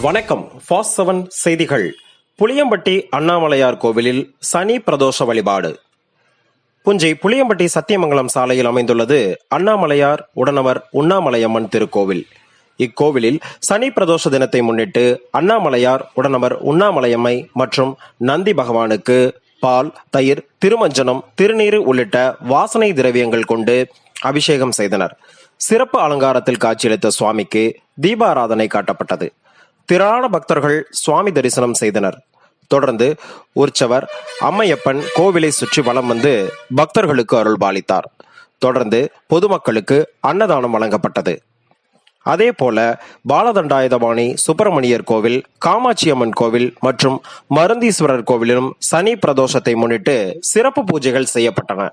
வணக்கம். Fast seven செய்திகள். புளியம்பட்டி அண்ணாமலையார் கோவிலில் சனி பிரதோஷ வழிபாடு. புஞ்சை புளியம்பட்டி சத்தியமங்கலம் சாலையில் அமைந்துள்ளது அண்ணாமலையார் உடனவர் உண்ணாமலையம்மன் திருக்கோவில். இக்கோவிலில் சனி பிரதோஷ தினத்தை முன்னிட்டு அண்ணாமலையார் உடனவர் உண்ணாமலையம்மை மற்றும் நந்தி பகவானுக்கு பால் தயிர் திருமஞ்சனம் திருநீறு உள்ளிட்ட வாசனை திரவியங்கள் கொண்டு அபிஷேகம் செய்தனர். சிறப்பு அலங்காரத்தில் காட்சியளித்த சுவாமிக்கு தீபாராதனை காட்டப்பட்டது. திரளான பக்தர்கள் சுவாமி தரிசனம் செய்தனர். தொடர்ந்து உற்சவர் அம்மையப்பன் கோவிலை சுற்றி வலம் வந்து பக்தர்களுக்கு அருள் பாலித்தார். தொடர்ந்து பொதுமக்களுக்கு அன்னதானம் வழங்கப்பட்டது. அதே போல பாலதண்டாயுதபாணி சுப்பிரமணியர் கோவில் காமாட்சி அம்மன் கோவில் மற்றும் மருந்தீஸ்வரர் கோவிலிலும் சனி பிரதோஷத்தை முன்னிட்டு சிறப்பு பூஜைகள் செய்யப்பட்டன.